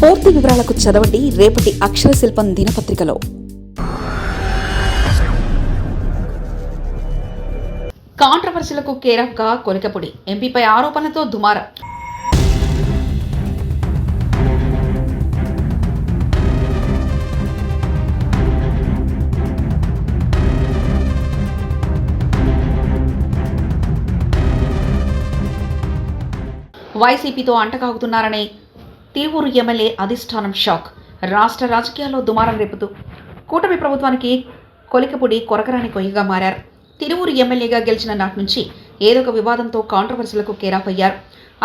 పూర్తి వివరాలకు చదవండి రేపటి అక్షర శిల్పం దినపత్రికలో. కాంట్రవర్సీలకు కేరఫ్గా కొలికపొడి ఎంపీపై ఆరోపణలతో దుమారం. వైసీపీతో అంటకాగుతున్నారనే తిరువూరు ఎమ్మెల్యే అధిష్టానం షాక్. రాష్ట్ర రాజకీయాల్లో దుమారం రేపుతూ కూటమి ప్రభుత్వానికి కొలికపుడి కొరకరాని కొయ్యగా మారారు. తిరువూరు ఎమ్మెల్యేగా గెలిచిన నాటి నుంచి ఏదో ఒక వివాదంతో కాంట్రవర్సీలకు కేరాఫయ్యారు.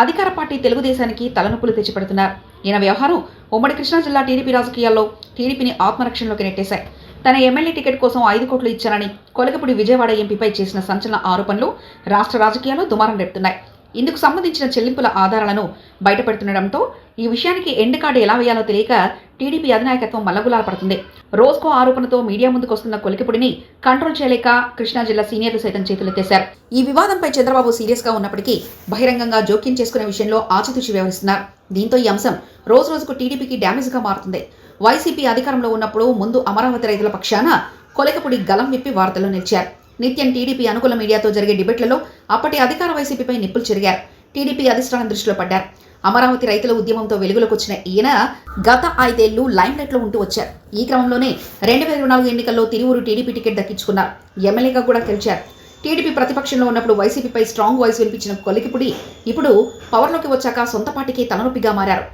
అధికార పార్టీ తెలుగుదేశానికి తలనొప్పులు తెచ్చిపెడుతున్నారు. ఈయన వ్యవహారం ఉమ్మడి కృష్ణా జిల్లా టీడీపీ రాజకీయాల్లో టీడీపీని ఆత్మరక్షణలోకి నెట్టేశాయి. తన ఎమ్మెల్యే టికెట్ కోసం ఐదు కోట్లు ఇచ్చారని కొలకపూడి విజయవాడ ఎంపీపై చేసిన సంచలన ఆరోపణలు రాష్ట్ర రాజకీయాల్లో దుమారం రేపుతున్నాయి. ఇందుకు సంబంధించిన చెల్లింపుల ఆధారాలను బయటపెడుతుండటంతో ఈ విషయానికి ఎండ్ కార్డు ఎలా వేయాలో తెలియక టీడీపీ అధినాయకత్వం మల్లగులాల పడుతుంది. రోజుకో ఆరోపణతో మీడియా ముందుకు వస్తున్న కొలికిపుడిని కంట్రోల్ చేయలేక కృష్ణా జిల్లా సీనియర్లు సైతం చేతులెత్తేశారు ఈ వివాదంపై చంద్రబాబు సీరియస్గా ఉన్నప్పటికీ బహిరంగంగా జోక్యం చేసుకునే విషయంలో ఆచితూచి వ్యవహరిస్తున్నారు. దీంతో ఈ అంశం రోజు రోజుకు టీడీపీకి డ్యామేజ్గా మారుతుంది. వైసీపీ అధికారంలో ఉన్నప్పుడు ముందు అమరావతి రైతుల పక్షాన కొలికపుడి గలం విప్పి వార్తల్లో నిలిచారు. నిత్యం టీడీపీ అనుకూల మీడియాతో జరిగే డిబేట్లలో అప్పటి అధికార వైసీపీపై నిప్పులు చెరిగారు. టీడీపీ అధిష్టానం దృష్టిలో పడ్డారు. అమరావతి రైతుల ఉద్యమంతో వెలుగులోకి వచ్చిన ఈయన గత ఐదేళ్ళు లైమ్లైట్లో ఉంటూ వచ్చారు. ఈ క్రమంలోనే రెండు వేల నాలుగు ఎన్నికల్లో తిరువురు టీడీపీ టికెట్ దక్కించుకున్నారు. ఎమ్మెల్యేగా కూడా గెలిచారు. టీడీపీ ప్రతిపక్షంలో ఉన్నప్పుడు వైసీపీపై స్ట్రాంగ్ వాయిస్ వినిపించిన కొలికిపుడి ఇప్పుడు పవర్లోకి వచ్చాక సొంత పార్టీకి తలనొప్పిగా మారారు.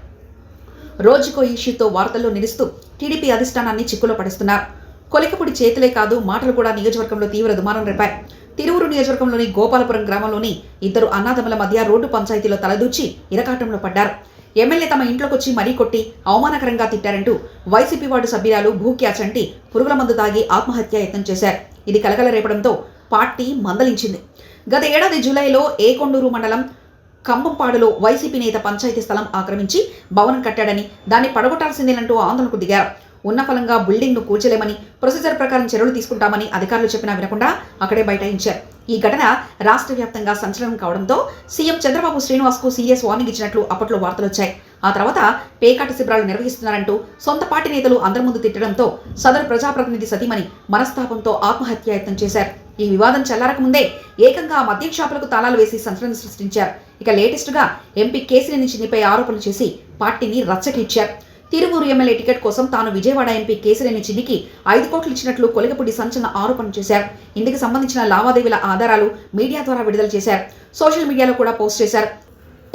రోజుకో ఇష్యూతో వార్తల్లో నిలుస్తూ టీడీపీ అధిష్టానాన్ని చిక్కులో పడిస్తున్నారు. కొలికపుడి చేతులే కాదు మాటలు కూడా నియోజకవర్గంలో తీవ్ర దుమారం రేపాయి. తిరువురు నియోజకవర్గంలోని గోపాలపురం గ్రామంలోని ఇద్దరు అన్నాదమ్ముల మధ్య రోడ్డు పంచాయతీలో తలదూచి ఇరకాటంలో పడ్డారు. ఎమ్మెల్యే తమ ఇంట్లోకొచ్చి మరీ కొట్టి అవమానకరంగా తిట్టారంటూ వైసీపీ వార్డు సభ్యురాలు భూక్యా చంటి పురుగుల మందు తాగి ఆత్మహత్య యత్నం చేశారు. ఇది కలకల రేపడంతో పార్టీ మందలించింది. గత ఏడాది జూలైలో ఏకొండూరు మండలం కంబంపాడులో వైసీపీ నేత పంచాయతీ స్థలం ఆక్రమించి భవనం కట్టాడని దాన్ని పడగొట్టాల్సిందేనంటూ ఆందోళనకు దిగారు. ఉన్న ఫలంగా బిల్డింగ్ను కూల్చలేమని ప్రొసీజర్ ప్రకారం చర్యలు తీసుకుంటామని అధికారులు చెప్పినా వినకుండా అక్కడే బైఠాయించారు. ఈ ఘటన రాష్ట్ర వ్యాప్తంగా సంచలనం కావడంతో సీఎం చంద్రబాబు శ్రీనివాస్కు సీరియస్ వార్నింగ్ ఇచ్చినట్లు అప్పట్లో వార్తలు వచ్చాయి. ఆ తర్వాత పేకాట శిబిరాలు నిర్వహిస్తున్నారంటూ సొంత పార్టీ నేతలు అందరి ముందు తిట్టడంతో సదరు ప్రజాప్రతినిధి సతీమణి మనస్తాపంతో ఆత్మహత్యాయత్నం చేశారు. ఈ వివాదం చల్లారక ముందే ఏకంగా మద్యం షాపులకు తాళాలు వేసి సంచలనం సృష్టించారు. ఇక లేటెస్ట్గా ఎంపీ కేసీని చిన్నిపై ఆరోపణలు చేసి పార్టీని రచ్చకిచ్చారు తిరువూరు ఎమ్మెల్యే టికెట్ కోసం తాను విజయవాడ ఎంపీ కేసినేని చిన్నికి ఐదు కోట్లు ఇచ్చినట్లు కొలిగపూడి సంచలన ఆరోపణ చేశారు. ఇందుకు సంబంధించిన లావాదేవీల ఆధారాలు మీడియా ద్వారా విడుదల చేశారు. సోషల్ మీడియాలో కూడా పోస్ట్ చేశారు.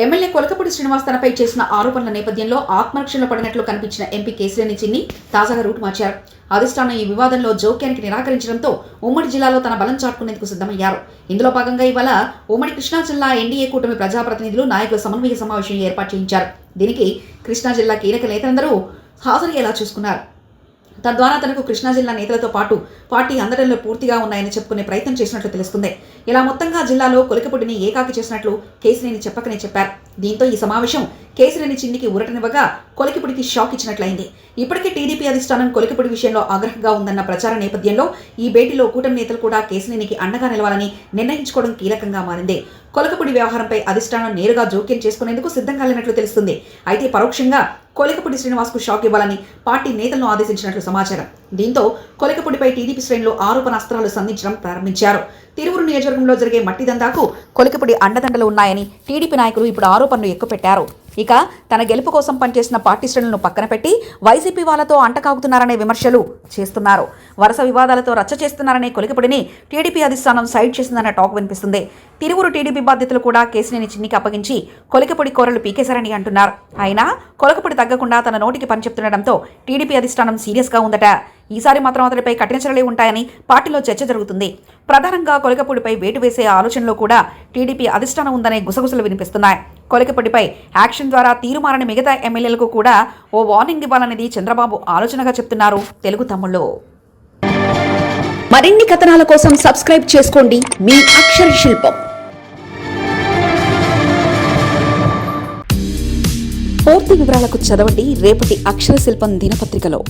ఎమ్మెల్యే కొలకపూడి శ్రీనివాస్ తనపై చేసిన ఆరోపణల నేపథ్యంలో ఆత్మరక్షణ పడినట్లు కనిపించిన ఎంపీ కేసీరేని చిన్ని తాజాగా రూట్ మార్చారు. అధిష్టానం ఈ వివాదంలో జోక్యానికి నిరాకరించడంతో ఉమ్మడి జిల్లాలో తన బలం చాటుకునేందుకు సిద్ధమయ్యారు. ఇందులో భాగంగా ఇవాళ ఉమ్మడి కృష్ణా జిల్లా ఎన్డీఏ కూటమి ప్రజాప్రతినిధులు నాయకుల సమన్వయ సమావేశం ఏర్పాటు చేయించారు. దీనికి కృష్ణా జిల్లా కీలక నేతలందరూ హాజరయ్యేలా చూసుకున్నారు. తద్వారా తనకు కృష్ణా జిల్లా నేతలతో పాటు పార్టీ అందరిలో పూర్తిగా ఉన్నాయని చెప్పుకునే ప్రయత్నం చేసినట్లు తెలుస్తుంది. ఇలా మొత్తంగా జిల్లాలో కొలికపుడిని ఏకాకి చేసినట్లు కేసినేని చెప్పకనే చెప్పారు. దీంతో ఈ సమావేశం కేసినేని చిన్నికి ఉరటనివ్వగా కొలికిపుడికి షాక్ ఇచ్చినట్లయింది. ఇప్పటికే టీడీపీ అధిష్టానం కొలికిపుడి విషయంలో ఆగ్రహంగా ఉందన్న ప్రచార నేపథ్యంలో ఈ భేటీలో కూటమి నేతలు కూడా కేసినేనికి అండగా నిలవాలని నిర్ణయించుకోవడం కీలకంగా మారింది. కొలకపుడి వ్యవహారంపై అధిష్టానం నేరుగా జోక్యం చేసుకునేందుకు సిద్ధంగా లేనట్లు తెలుస్తుంది. అయితే పరోక్షంగా కొలికపూడి శ్రీనివాస్కు షాక్ ఇవ్వాలని పార్టీ నేతలను ఆదేశించినట్లు సమాచారం. దీంతో కొలికపూడిపై టీడీపీ శ్రేణులు ఆరోపణ అస్త్రాలు సంధించడం ప్రారంభించారు. తిరువురు నియోజకవర్గంలో జరిగే మట్టి దందాకు అండదండలు ఉన్నాయని టీడీపీ నాయకులు ఇప్పుడు ఆరోపణలు ఎక్కుపెట్టారు. ఇక తన గెలుపు కోసం పనిచేసిన పార్టీ శ్రేణులను పక్కన పెట్టి వైసీపీ వాళ్ళతో అంటకాగుతున్నారనే విమర్శలు చేస్తున్నారు. వరుస వివాదాలతో రచ్చ చేస్తున్నారనే కొలికపడిని టీడీపీ అధిష్టానం సైడ్ చేసిందన్న టాక్ వినిపిస్తుంది. తిరువురు టీడీపీ బాధ్యతలు కూడా కేసినేని చిన్నికి అప్పగించి కొలికపొడి కోరలు పీకేశారని అంటున్నారు. అయినా కొలకపొడి తగ్గకుండా తన నోటికి పని చెప్తుండటంతో టీడీపీ అధిష్టానం సీరియస్గా ఉందట. ఈసారి మాత్రం అతడిపై కఠిన చర్యలే ఉంటాయని పార్టీలో చర్చ జరుగుతుంది. ప్రధానంగా కొలకపూడిపై వేటు వేసే ఆలోచనలో కూడా టీడీపీ అధిష్టానం ఉందనే గుసగుసలు వినిపిస్తున్నాయి. కొలకపూడిపై యాక్షన్ ద్వారా తీరుమారని మిగతా ఎమ్మెల్యేలకు కూడా ఓ వార్నింగ్ ఇవ్వాలనేది చంద్రబాబు ఆలోచనగా చెప్తున్నారు తెలుగు తమ్ముళ్ళు. మరిన్ని కథనాల కోసం సబ్స్క్రైబ్ చేసుకోండి మీ అక్షర శిల్పం. పూర్తి వివరాలకు చదవండి రేపటి అక్షర శిల్పం దినపత్రికలో.